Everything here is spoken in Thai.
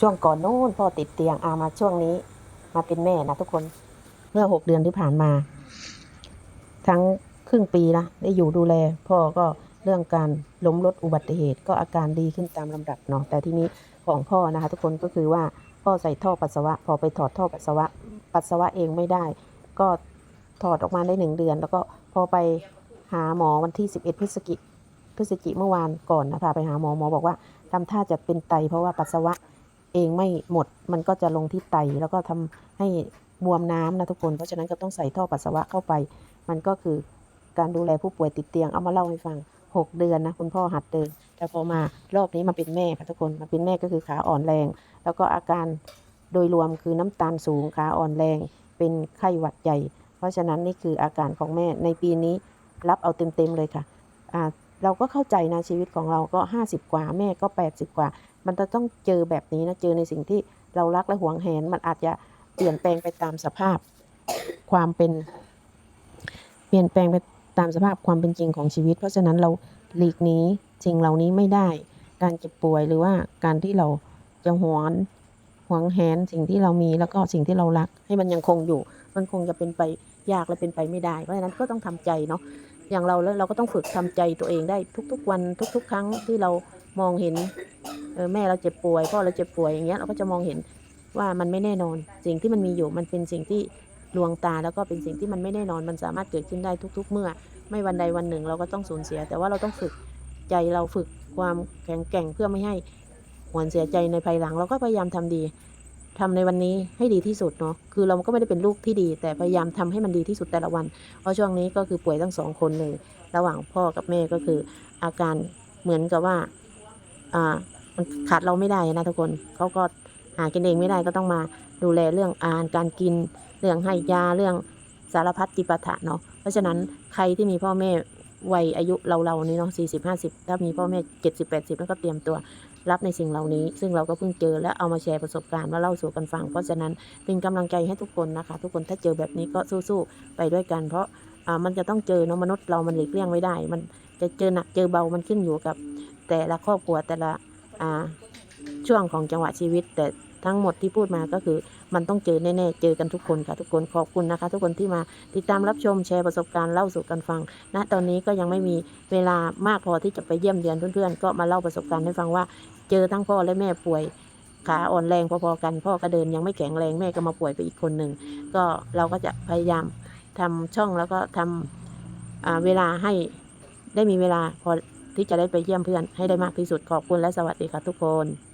ช่วงก่อนโน้นพ่อติดเตียงเอามาช่วงนี้ มาเป็นแม่นะทุกคนเมื่อหกเดือนที่ผ่านมา ทั้งครึ่งปีละได้อยู่ดูแล พ่อก็เรื่องการล้มรถอุบัติเหตุก็อาการดีขึ้นตามลำดับเนาะแต่ทีนี้ของพ่อนะคะ ทุกคนก็คือว่าพ่อใส่ท่อปัสสาวะ พอไปถอดท่อปัสสาวะ ปัสสาวะเองไม่ได้ ก็ถอดออกมาได้หนึ่งเดือน แล้วก็พอไปหาหมอวันที่ 11 พฤศจิพฤศจิเมื่อวานก่อนนะพาไปหาหมอหมอบอกว่าทำท่าจะเป็นไตเพราะว่าปัสสาวะ เองไม่หมด มันก็จะลงที่ไต แล้วก็ทำให้บวมน้ำนะทุกคน เพราะฉะนั้นก็ต้องใส่ท่อปัสสาวะเข้าไป มันก็คือการดูแลผู้ป่วยติดเตียง เอามาเล่าให้ฟัง 6 เดือนนะคุณพ่อหัดเดิน แต่พอมารอบนี้มาเป็นแม่ค่ะทุกคน มาเป็นแม่ก็คือขาอ่อนแรง แล้วก็อาการโดยรวมคือน้ำตาลสูง ขาอ่อนแรง เป็นไข้หวัดใหญ่ เพราะฉะนั้นนี่คืออาการของแม่ในปีนี้รับเอาเต็มๆเลยค่ะอ่า เราก็เข้าใจนะชีวิตของเราก็ 50 กว่าแม่ก็ 80 กว่า มันจะต้องเจอแบบนี้นะเจอในสิ่งที่เรารักและหวงแหน มันอาจจะเปลี่ยนแปลงไปตามสภาพ ความเป็น เปลี่ยนแปลงไปตามสภาพความเป็นจริงของชีวิต เพราะฉะนั้นเราหลีกนี้สิ่งเหล่านี้ไม่ได้ การเจ็บป่วยหรือว่าการที่เราจะหวงหวงแหนสิ่งที่เรามีแล้วก็สิ่งที่เรารัก ให้มันยังคงอยู่ มันคงจะเป็นไปยากและเป็นไปไม่ได้ เพราะฉะนั้นก็ต้องทำใจเนาะ อย่างเราแล้วเราก็ต้องฝึกทำใจตัวเองได้ทุก ๆ วันทุก ๆ ครั้งที่เรามองเห็นแม่เราเจ็บป่วยพ่อเราเจ็บป่วยอย่างเงี้ยเราก็จะมองเห็นว่ามันไม่แน่นอน สิ่งที่มันมีอยู่มันเป็นสิ่งที่ลวงตาแล้วก็เป็นสิ่งที่มันไม่แน่นอนมันสามารถเกิดขึ้นได้ทุก ๆ เมื่อ ไม่วันใดวันหนึ่งเราก็ต้องสูญเสีย แต่ว่าเราต้องฝึกใจเราฝึกความแข็งแกร่งเพื่อไม่ให้หวนเสียใจในภายหลัง เราก็พยายามทำดี ทำในวันนี้ให้ดีที่สุดเนาะคือเราก็ไม่ได้เป็นลูกที่ดี แต่พยายามทำให้มันดีที่สุดแต่ละวัน เพราะช่วงนี้ก็คือป่วยทั้งสองคนเลย ระหว่างพ่อกับแม่ก็คืออาการเหมือนกับว่าอ่ามันขาดเราไม่ได้นะทุกคนเขาก็หากินเองไม่ได้ก็ต้องมาดูแลเรื่องอาหารการกิน เรื่องให้ยาเรื่องสารพัดจิปาถะเนาะเพราะฉะนั้นใครที่มีพ่อแม่ วัยอายุเราๆนี้เนาะสี่สิบห้าสิบถ้ามีพ่อแม่เจ็ดสิบแปดสิบแล้วก็เตรียมตัวรับในสิ่งเหล่านี้ ซึ่งเราก็เพิ่งเจอและเอามาแชร์ประสบการณ์มาเล่าสู่กันฟัง เพราะฉะนั้นเป็นกำลังใจให้ทุกคนนะคะ ทุกคนถ้าเจอแบบนี้ก็สู้ๆไปด้วยกัน เพราะอ่ามันจะต้องเจอเนาะมนุษย์เรามันหลีกเลี่ยงไม่ได้ มันจะเจอหนักเจอเบามันขึ้นอยู่กับ แต่ละครอบครัวแต่ละอ่าช่วงของจังหวะชีวิตแต่ ทั้งหมดที่พูดมาก็คือ มันต้องเจอแน่ๆ เจอกันทุกคนค่ะทุกคนขอบคุณนะคะ ทุกคนที่มาติดตามรับชมแชร์ประสบการณ์เล่าสู่กันฟังณตอนนี้ก็ยังไม่มีเวลามากพอที่จะไปเยี่ยมเยียนเพื่อนๆ ก็มาเล่าประสบการณ์ให้ฟังว่า เจอทั้งพ่อและแม่ป่วยขาอ่อนแรงพอๆกัน พ่อก็เดินยังไม่แข็งแรงแม่ก็มาป่วยไปอีกคนหนึ่งก็เราก็จะพยายามทำช่องแล้วก็ทำอ่าเวลาให้ได้มีเวลาพอที่จะได้ไปเยี่ยมเพื่อนให้ได้มากที่สุดขอบคุณและสวัสดีค่ะทุกคน